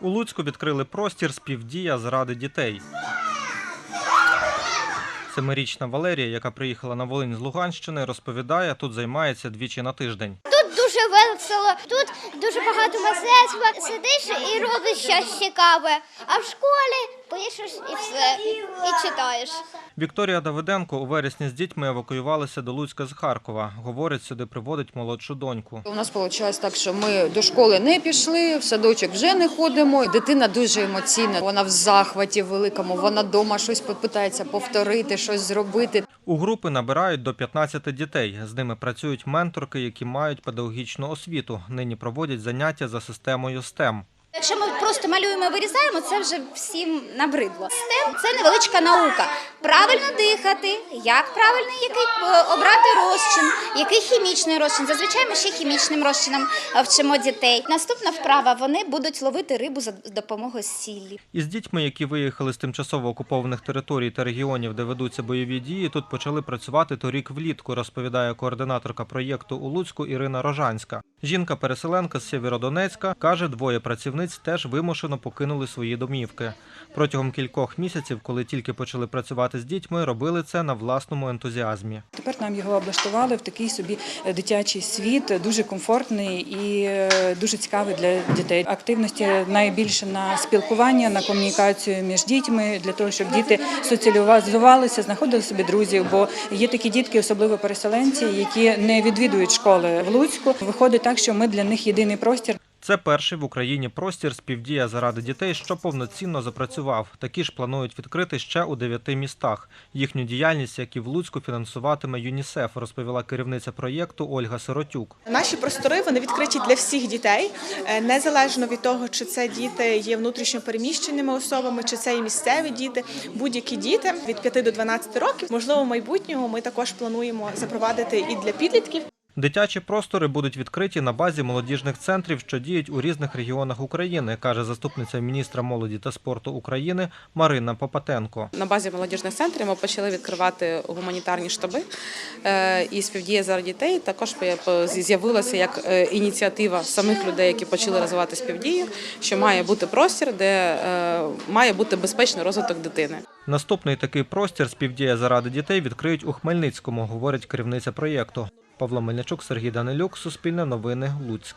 У Луцьку відкрили простір співдія заради дітей. Семирічна Валерія, яка приїхала на Волинь з Луганщини, розповідає, тут займається двічі на тиждень. Дуже весело, тут дуже багато мистецтва. Сидиш і робиш щось цікаве. А в школі пишеш і все, і читаєш. Вікторія Давиденко у вересні з дітьми евакуювалася до Луцька з Харкова. Говорить, сюди приводить молодшу доньку. У нас вийшло так, що ми до школи не пішли, в садочок вже не ходимо. Дитина дуже емоційна. Вона в захваті великому. Вона вдома щось попитається повторити, щось зробити. У групи набирають до 15 дітей. З ними працюють менторки, які мають педагогічну освіту. Нині проводять заняття за системою STEM. Якщо ми просто малюємо і вирізаємо, це вже всім набридло. STEM – це невеличка наука. Правильно дихати, як правильно який е, обрати розчин, який хімічний розчин. Зазвичай ми ще хімічним розчином е, вчимо дітей. Наступна вправа вони будуть ловити рибу за допомогою сіллі. Із дітьми, які виїхали з тимчасово окупованих територій та регіонів, де ведуться бойові дії, тут почали працювати торік влітку, розповідає координаторка проєкту у Луцьку Ірина Рожанська. Жінка-переселенка з Сєвєродонецька каже, двоє працівниць теж вимушено покинули свої домівки. Протягом кількох місяців, коли тільки почали працювати з дітьми, робили це на власному ентузіазмі. Тепер нам його облаштували в такий собі е, дитячий світ, дуже комфортний і е, дуже цікавий для дітей. Активності найбільше на спілкування, на комунікацію між дітьми, для того, щоб діти соціалізувалися, знаходили собі друзів. Бо є такі дітки, особливо переселенці, які не відвідують школи в Луцьку. Виходить так, що ми для них єдиний простір. Це перший в Україні простір співдія заради дітей, що повноцінно запрацював. Такі ж планують відкрити ще у дев'яти містах. Їхню діяльність, як і в Луцьку, фінансуватиме ЮНІСЕФ, розповіла керівниця проєкту Ольга Сиротюк. Наші простори вони відкриті для всіх дітей, е, незалежно від того, чи це діти є внутрішньо переміщеними особами, чи це є місцеві діти. Будь-які діти від 5 до 12 років. Можливо, в майбутнього ми також плануємо запровадити і для підлітків. Дитячі простори будуть відкриті на базі молодіжних центрів, що діють у різних регіонах України, каже заступниця міністра молоді та спорту України Марина Попатенко. На базі молодіжних центрів ми почали відкривати гуманітарні штаби е, і співдія за дітей. Також з'явилася як е, ініціатива самих людей, які почали розвивати співдію, що має бути простір, де е, має бути безпечний розвиток дитини. Наступний такий простір співдія заради дітей відкриють у Хмельницькому, говорить керівниця проєкту. Павло Мельничук, Сергій Данилюк, Суспільне новини, Луцьк.